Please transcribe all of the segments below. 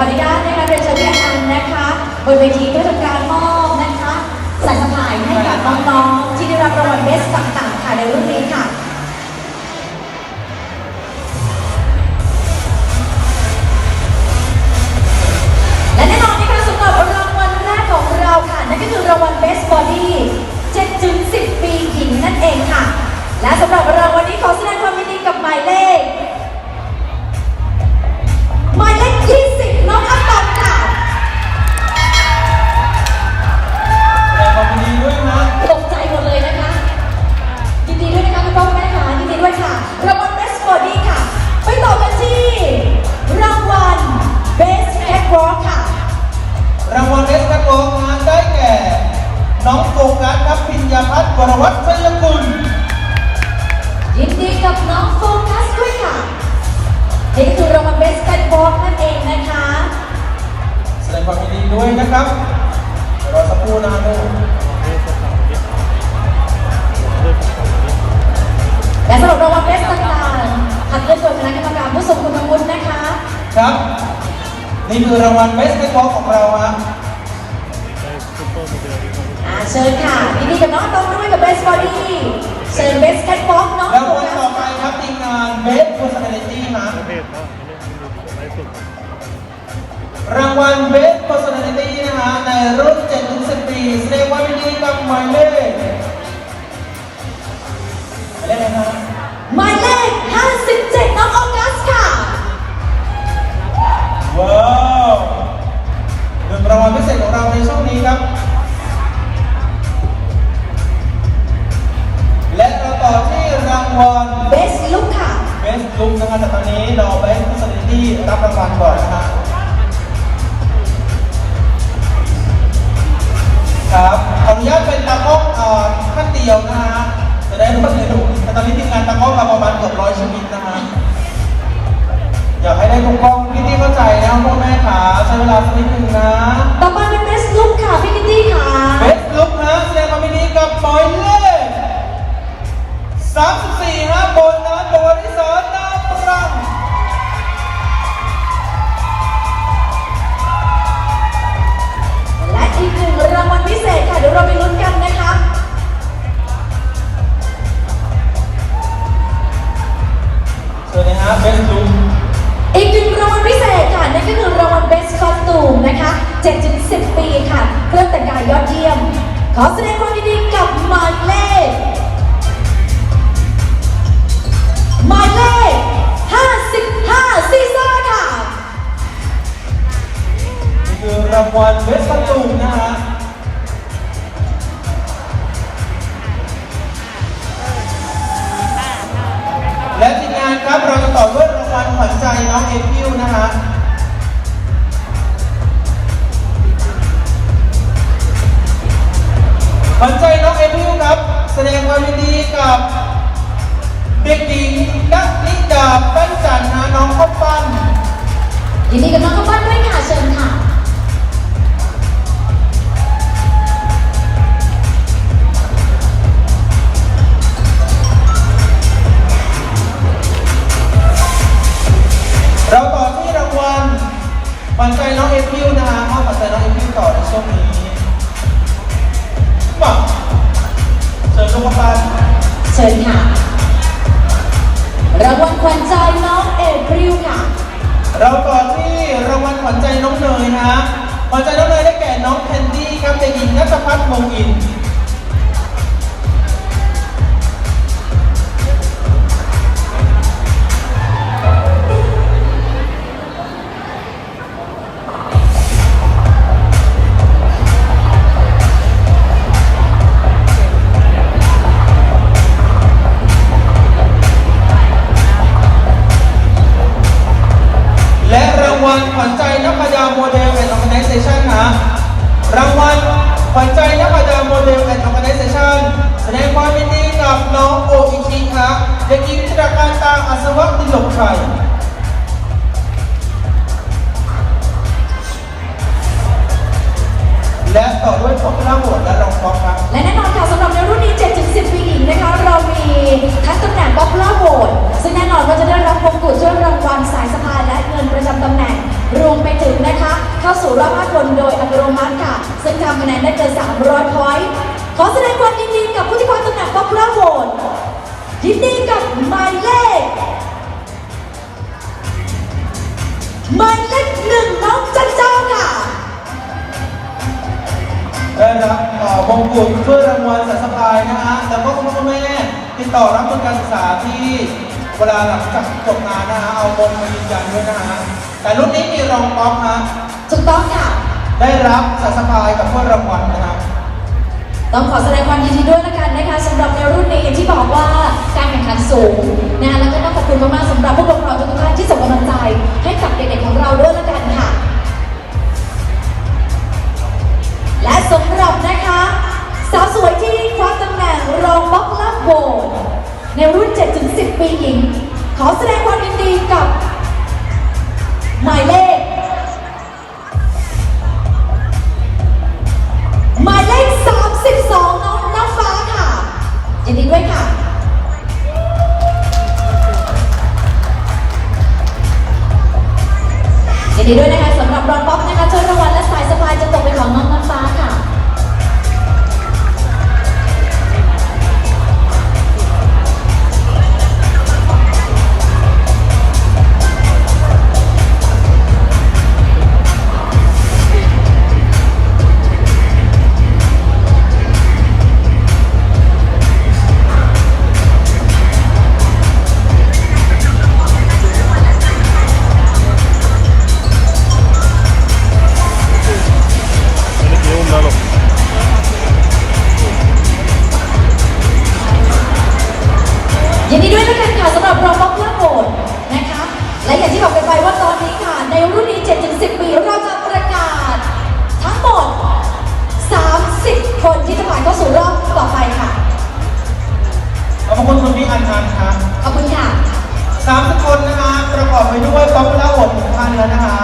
ออนุญาตนะคะเรียนเชิญพี่อันนะคะบนเวทีเพื่อทำการมอบนะคะสายสะพายให้กับน้องๆที่ได้รับรางวัลเบสต่างๆค่ะในรุ่นนี้ค่ะ นดีด้วยนะครับเดี๋ยวรอสักครู่นะลูกและสำหรับรางวัล Best ต่างๆคัดเลือกโดยคณะกรรมการผู้ทรงคุณวุฒินะคะ ครับ นี่คือรางวัลเบสแคทวอล์กของเราฮะอ่าเชิญค่ะยินดีกับน้องตองด้วยกับ Best Body เชิญ Best Catwalk น้องรางโฟวัลกัต่อสไปครับทีมงานเบส Personality ฮะประเภทเนาะ รางวัลเบส Personality นะฮะในรุ่น7-10ปีแสดงว่าวันนดีกับหมายเลข อยากให้ได้ทุกกล้องพี่ที่เข้าใจนะพ่อแม่ขาใช้เวลาสักนิดนึงนะ ต่อไปเป็น Best Look ค่ะพี่กิตตี้ค่ะเบสลุกฮะแสดงความยินดีกับหมายเลข34ฮะบนนะบริสารนาปรังและอีกหนึ่งรางวัลพิเศษค่ะเดี๋ยวเราไปลุ้นกันนะคะเชิญเลยฮะเบสลุก อีกหนึ่งรางวัลพิเศษค่ะนั่นก็คือรางวัล Best Costume นะคะ7-10 ปีค่ะเครื่องแต่งกายยอดเยี่ยม ขอแสดงความยินดีกับหมายเลขหมายเลข55ซีซ่าค่ะ นี่คือรางวัลเบสตูมนะฮะและ น้องเอพิวนะฮะขวัญใจน้องเอพิวครับ แสดงความยินดีกับเด็กหญิงนักนิดาแป้นจันนะน้องข้าวปั้นยินดีกับน้องข้าวปั้น ปันใจน้องเอพิวนะฮะมอบปันใจน้องเอพิวต่อในช่วงนี้มาเชิญลูกปั้นเชิญค่ะรางวัลขวัญใจน้องเอพิวค่ะ เราต่อที่รางวัลขวัญใจน้องเนยนะฮะขวัญใจน้องเนยได้แก่น้องแคนดี้ครับเด็กหญิงนัทพัฒน์วงัลขวัญใจนักพยาโมเดลแอนด์ออร์แกไนเซชันนะรางวัลขวัญใจนักพยาโมเดลแอนด์ออร์แกไนเซชันแสดงความยินดีกับน้องโออิชิครับเด็กหญิงธิดาการตาอัศวะดิลกชัย และต่อด้วยช็อกโกแลตหดและรองท็อปครับ และแน่นอนค่ะสำหรับในรุ่นนี้ 7-10 ปีหญิงนะคะ เรามีทั้งตำแหน่งบ๊อบล่าโบดซึ่งแน่นอนว่าจะได้รับมงกุฎช่วยรางวัลสายสะพานและเงินประจำตำแหน่ง รวมไปถึงนะคะ เข้าสู่รอบห้าคนโดยอัตโนมัติค่ะ ซึ่งทำคะแนนได้เกิน 300พอยต์ขอแสดงความยินดีกับผู้ที่คว้าตำแหน่งบ๊อบล่าโบดยินดีกับไมาย รับเอ่อมงกุฎเพื่อรางวัลสายสะพายนะฮะแล้วก็คุณพ่อคุณแม่ติดต่อรับทุนการศึกษาที่เวลาหลังจากจบงานนะฮะเอามงมายืนยันด้วยนะฮะแต่รุ่นนี้มีรองป๊อปฮะถูกต้องค่ะ ได้รับสายสะพายกับถ้วยรางวัลนะครับต้องขอแสดงความยินดีด้วยละกันนะคะสำหรับในรุ่นนี้อย่างที่บอกว่าการแข่งขันสูงนะแล้วก็ต้องขอบคุณมากๆสำหรับผู้ปกครองทุกท่านที่ส่งกำลังใจให้กับเด็กๆของเราด้วยละกันค่ะ และสำหรับนะคะ สาวสวยที่คว้าตำแหน่งรองบ็อกลับโบในรุ่น 7-10 ปีหญิง ขอแสดงความยินดีกับ หมายเลข หมายเลข 32 น้องน้องฟ้าค่ะ ยินดีด้วยค่ะยินดีด้วยนะคะสำหรับรอนป๊อป ยินดีด้วยนะคะค่ะสำหรับรองป๊อปเพื่อโหวตนะคะ และอย่างที่บอกกันไปว่าตอนนี้ค่ะ ในรุ่นนี้ 7-10 ปี เราจะประกาศ ทั้งหมด 30 คนที่จะผ่านเข้าสู่รอบต่อไปค่ะ ขอบคุณคุณพี่อันนันต์ครับขอบคุณค่ะ สามสิบคนนะฮะประกอบไปด้วยป๊อปปูล่าโหวตของท่านเนื้อนะฮะ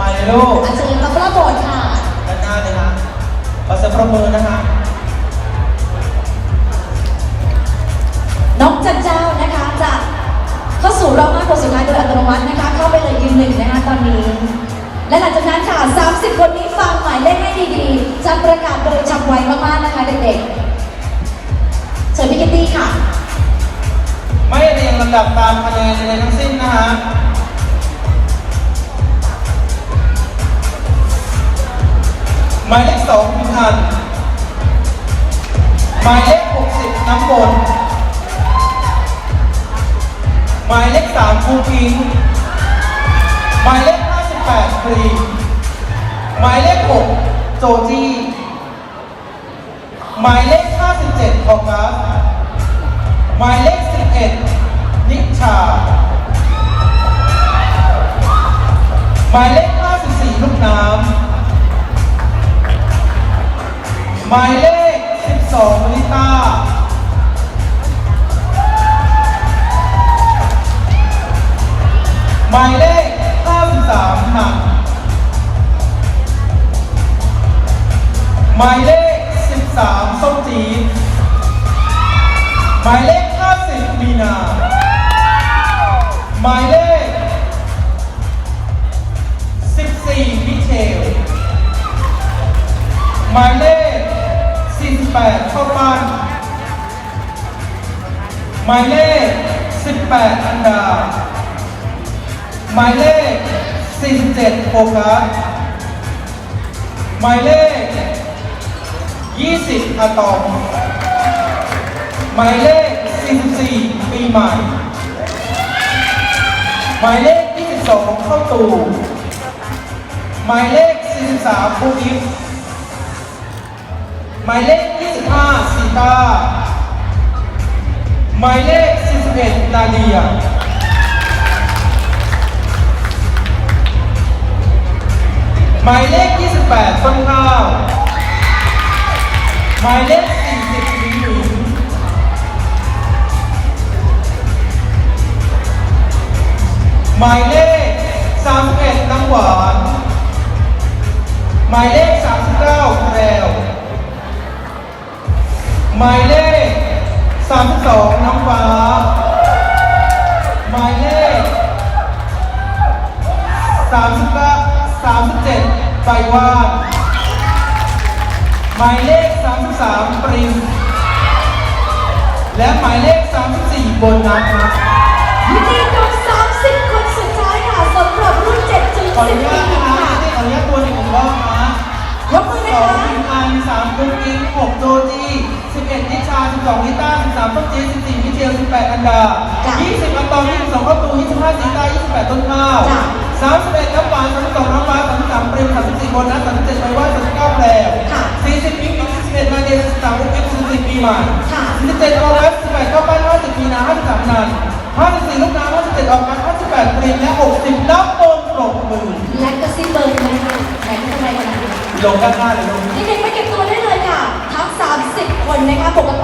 มาเลยลูกอัญเชิญป๊อปเพื่อโหวตค่ะด้านหน้าเลยฮะขอเสียงปรบมือนะฮะ โดยอัตโนมัตินะคะเข้าไปเลยยืนหนึ่งนะคะตอนนี้ และหลังจากนั้นค่ะ 30 คนนี้ฟังหมายเลขให้ดีๆจะประกาศโดยฉับไวมากๆนะคะเด็กๆเชิญพี่กิตตี้ค่ะ ไม่เรียงลำดับตามคะแนนในทั้งสิ้นนะฮะหมายเลขสองพิมพันหมายเลขหกสิบน้ำมน หมายเลขสามครูพิงหมายเลขห้าสิบแปดครีมหมายเลขหกโจจี้หมายเลขห้าสิบเจ็ดออกัสหมายเลข11นิชา หมายเลข54ลูกน้ำหมายเลข12มนิตา หมายเลข 53หนักหมายเลข 13 ส้มจีดหมายเลข 50 มีนา หมายเลข 14 มิเชล หมายเลข 48 เข้าปั้นหมายเลข 18 อันดา หมายเลข 47โฟกัสหมายเลข 20อะตอมหมายเลข 44 ปีใหม่ หมายเลข 22 เข้าตู่หมายเลข 43ปูอิฟหมายเลข 25ซีตาหมายเลข 41นาเดีย หมายเลข 28 ต้นข้าว หมายเลข 40หญิงหญิงหมายเลข 31 น้ำหวาน หมายเลข 39แพรวหมายเลข 32 น้ำฟ้า หมายเลข39 37 ไฟว่านหมายเลข 33 ปริมและหมายเลข 34 บนนะครับยินดีกับ 30 คนสุดท้ายค่ะสำหรับรุ่น7ถึงขออนุ10ญาปีตนะค่ะคะที่ขออนุญาตตัวหนึ่งของรอบนะยกมือสนะองคะทีมงานสามกุ๊กกิ๊กหกโจจีสิบเอ็ดนิชาสิบสองนิต้าสิบสามต้นจีสิบสี่มิเชลสิบแปดอันดายี่สิบอันตองยี่สิบสองข้าวตูยี่สิบห้าสีตายี่สิบแปดต้นข้าวสามสิบเอ็ดน้ำหวานสามสิบสองน้ำว้าสามสิบสามเปรมสามสิบสี่โบนัสตัดสินใจใช้ว่าจะก้าวแปลง40ปีอีก11มาเดือนสามอีก14ปีใหม่17ออกแบบ18เข้าไป53มีนา53นัน54ลูกน้ำ57ออกมา58เปลี่ยนและ60นับโดนปรบมือและก็ะซิบเบอร์ไหมคะแข่งทำไมกันนลงด้านหน้าเลยลงนี่เด็กไปเก็บตัวได้เลยค่ะ ทั้ง 30 คนนะคะปกติ